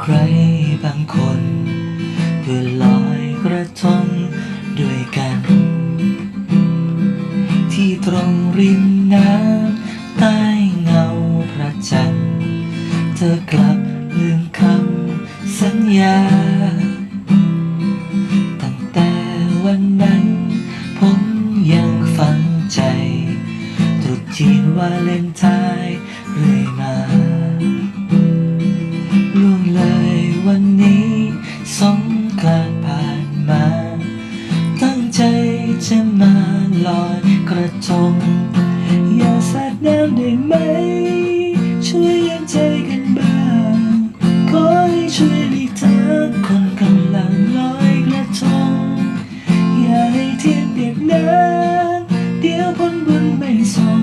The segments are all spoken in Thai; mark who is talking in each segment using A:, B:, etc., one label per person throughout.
A: ใครบางคน เพื่อลอยกระทงด้วยกัน ที่ตรงริมน้ำใต้เงาพระจันทร์ เธอกลับลืมคำสัญญา ตั้งแต่วันนั้น ผมยังฝังใจ ตรุษจีนวาเลนไทน์ จะมาลอยกระทงอย่าสาดน้ำได้ไหม ช่วยยังใจกันบ้างขอให้ช่วยหลีกทางคนกำลังลอยกระทงอย่าให้เทียนเปียกน้ำเดี๋ยวพ้นบุญไม่ส่ง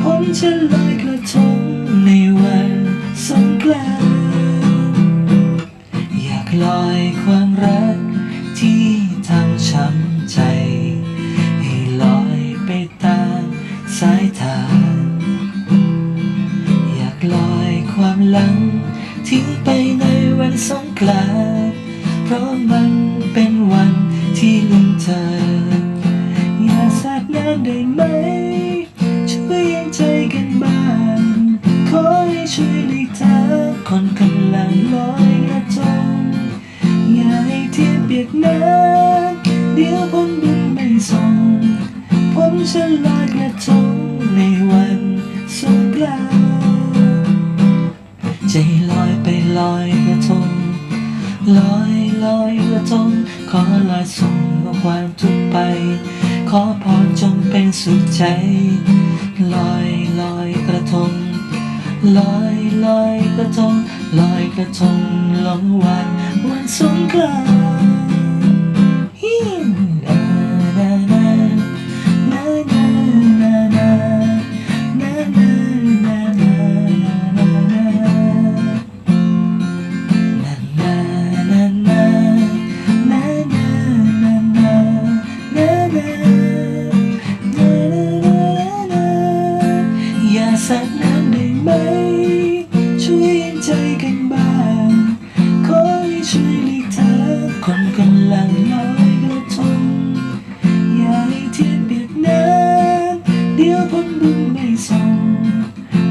A: ผมจะลอยกระทงในวันสงกรานต์อยากลอยความรักที่ทำช้ำใจ สายทาอยากลอยความหลัง ทิ้งไปในวันสงกรานต์เพราะมันเป็นวันที่ลืมเธอ อย่าสาดน้ำได้ไหม ช่วยยังใจกันบ้าง ขอให้ช่วยหลีกทางคนกำลังลอยกระทงอย่าให้เทียนเปียกน้ำ ผมจะลอยกระทงในวันสงกรานต์ใจลอยไปลอยกระทงลอยลอยกระทงขอลอยส่งเอาความทุกข์ไป ขอพรจงเป็นสุขใจลอยลอยกระทงลอยลอยกระทงลอยกระทงลงวันวันสงกรานต์ ช่วยหลีกทางคนกำลังลอยกระทงอย่าให้เทียนเปียกน้ำเดี๋ยวผมบุญไม่ส่ง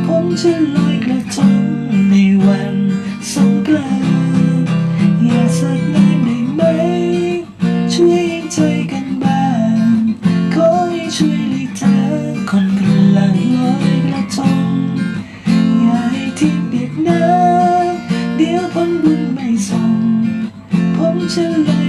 A: ผมจะลอยกระทง to learn.